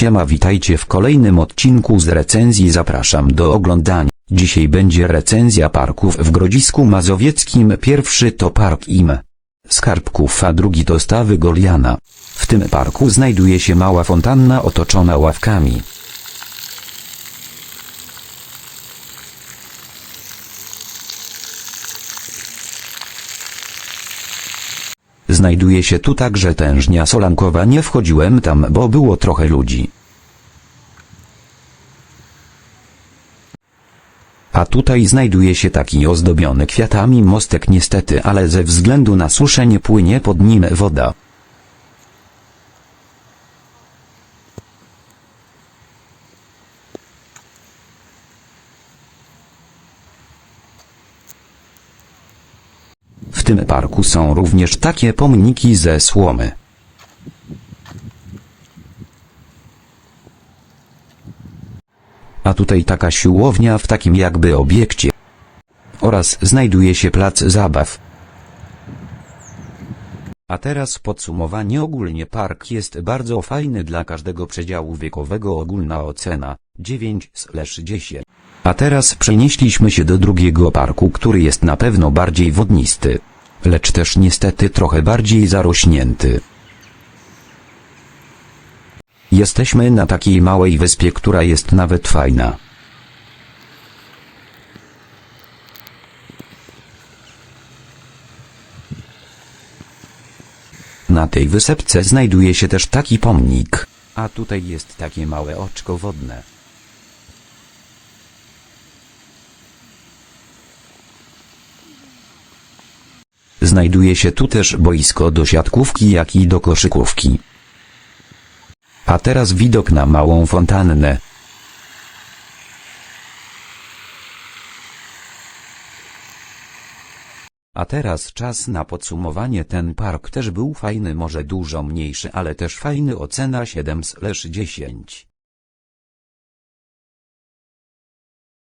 Siema witajcie w kolejnym odcinku z recenzji zapraszam do oglądania. Dzisiaj będzie recenzja parków w Grodzisku Mazowieckim. Pierwszy to park im. Skarbków, a drugi to stawy Goliana. W tym parku znajduje się mała fontanna otoczona ławkami. Znajduje się tu także tężnia solankowa. Nie wchodziłem tam, bo było trochę ludzi. A tutaj znajduje się taki ozdobiony kwiatami mostek niestety, ale ze względu na suszę nie płynie pod nim woda. Tym parku są również takie pomniki ze słomy. A tutaj taka siłownia w takim jakby obiekcie. Oraz znajduje się plac zabaw. A teraz podsumowanie ogólnie park jest bardzo fajny dla każdego przedziału wiekowego ogólna ocena 9 10. A teraz przenieśliśmy się do drugiego parku, który jest na pewno bardziej wodnisty. Lecz też niestety trochę bardziej zarośnięty. Jesteśmy na takiej małej wyspie, która jest nawet fajna. Na tej wysepce znajduje się też taki pomnik, a tutaj jest takie małe oczko wodne. Znajduje się tu też boisko do siatkówki jak i do koszykówki. A teraz widok na małą fontannę. A teraz czas na podsumowanie. Ten park też był fajny, może dużo mniejszy, ale też fajny. Ocena 7 z 10.